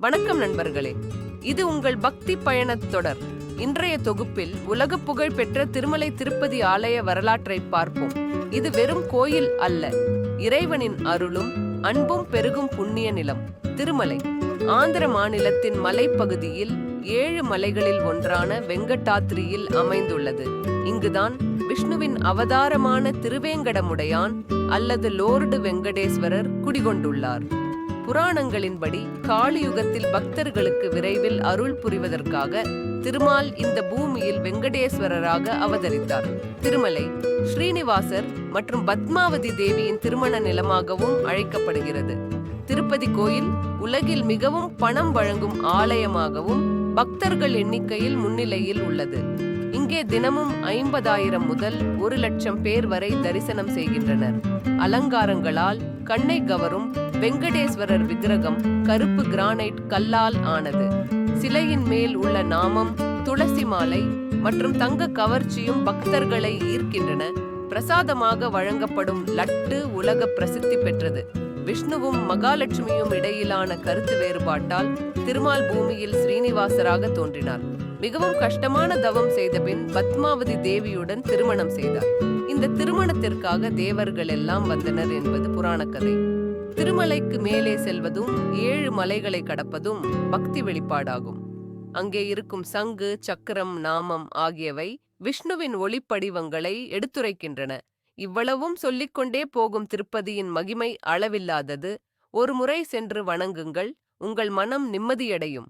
வணக்கம் நண்பர்களே. இது உங்கள் பக்தி பயணத் தொடர். இன்றைய தொகுப்பில் உலக புகழ் பெற்ற திருமலை திருப்பதி ஆலய வரலாற்றை பார்ப்போம். இது வெறும் கோயில் அல்ல. இறைவனின் அருளும் அன்பும் பெருகும் புண்ணிய நிலம் திருமலை. ஆந்திர மாநிலத்தின் மலைப்பகுதியில் ஏழு மலைகளில் ஒன்றான வெங்கட்டாத்திரியில் அமைந்துள்ளது. இங்குதான் விஷ்ணுவின் அவதாரமான திருவேங்கடமுடையான் அல்லது லோர்டு வெங்கடேஸ்வரர் குடிகொண்டுள்ளார். புராணங்களின்படி காளியுகத்தில் பக்தர்களுக்கு விரைவில் அருள் புரிவதற்காக திருமால் இந்த பூமியில் வெங்கடேஸ்வரராக அவதரித்தார். திருமலை ஸ்ரீனிவாசர் மற்றும் பத்மாவதி தேவியின் திருமண நிலமாகவும் அழைக்கப்படுகிறது. திருப்பதி கோயில் உலகில் மிகவும் பணம் வழங்கும் ஆலயமாகவும் பக்தர்கள் எண்ணிக்கையில் முன்னிலையில் உள்ளது. இங்கே தினமும் ஐம்பதாயிரம் முதல் ஒரு லட்சம் பேர் வரை தரிசனம் செய்கின்றனர். அலங்காரங்களால் கண்ணை கவரும் வெங்கடேஸ்வரர் விக்கிரகம் கருப்பு கிரானைட் கல்லால் ஆனது. சிலையின் மேல் உள்ள நாமம் துளசி மாலை மற்றும் தங்க கவர்ச்சியும் பக்தர்களை ஈர்க்கின்றன. பிரசாதமாக வழங்கப்படும் லட்டு உலக பிரசித்தி பெற்றது. விஷ்ணுவும் மகாலட்சுமியும் இடையிலான கருத்து வேறுபாட்டால் திருமால் பூமியில் ஸ்ரீனிவாசராக தோன்றினார். மிகவும் கஷ்டமான தவம் செய்தபின் பத்மாவதி தேவியுடன் திருமணம் செய்தார். இந்த திருமணத்திற்காக தேவர்கள் எல்லாம் வந்தனர் என்பது புராணக்கதை. திருமலைக்கு மேலே செல்வதும் ஏழு மலைகளை கடப்பதும் பக்தி வெளிப்பாடாகும். அங்கே இருக்கும் சங்கு சக்கரம் நாமம் ஆகியவை விஷ்ணுவின் ஒளிப்படிவங்களை எடுத்துரைக்கின்றன. இவ்வளவும் சொல்லிக்கொண்டே போகும் திருப்பதியின் மகிமை அளவில்லாதது. ஒரு முறை சென்று வணங்குங்கள் உங்கள் மனம் நிம்மதியடையும்.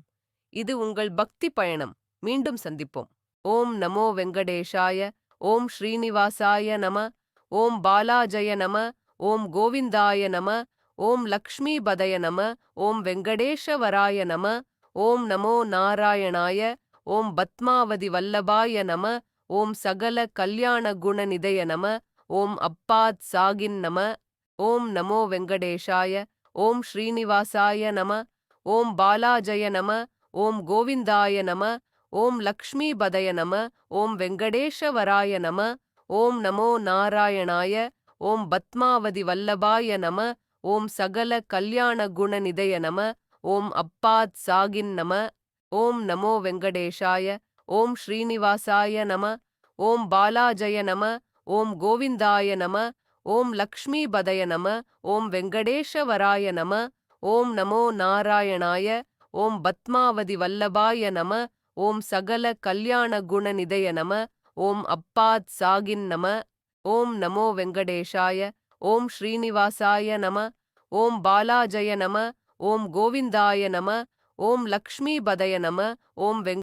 இது உங்கள் பக்தி பயணம். மீண்டும் சந்திப்போம். ஓம் நமோ வெங்கடேஷாய ஓம் ஸ்ரீனிவாசாய நம ஓம் பாலாஜய நம ஓம் கோவிந்தாய நம ஓம் லக்ஷ்மிபதய நம ஓம் வெங்கடேஷவராய நம ஓம் நமோ நாராயணாய ஓம் பத்மாவதி வல்லபாய நம ஓம் சகல கல்யாண குணநிதய நம ஓம் அப்பாத் சாகின் நம ஓம் நமோ வெங்கடேஷாய ஓம் ஸ்ரீனிவாசாய நம ஓம் பாலாஜய நம ஓம் கோவிந்தாய நம ஓம் லக்ஷ்மிபதய நம ஓம் வெங்கடேஷவராய நம ஓம் நமோ நாராயணாய ஓம் பத்மாவதி வல்லபாய நம ஓம் சகல கல்யாண குண நிதய நம ஓம் அப்பாத் சாகின் நம ஓம் நமோ வெங்கடேஷாய ஓம் ஸ்ரீனிவாசாய நம ஓம் பாலாஜய நம ஓம் கோவிந்தாய நம ஓம் லக்ஷ்மிபதய நம ஓம் வெங்கடேஷவராய நம ஓம் நமோ நாராயணாய ஓம் பத்மாவதி வல்லபாய நம ஓம் சகல கல்யாண குண நிதய நம ஓம் அப்பாத் சாகின் நம ஓம் நமோ வெங்கடேஷாய ஓம் ஸ்ரீனிவாசாய நம ஓம் பாலாஜய நம ஓம் கோவிந்தாய நம ஓம் லக்ஷ்மிபதய நம ஓம் வெங்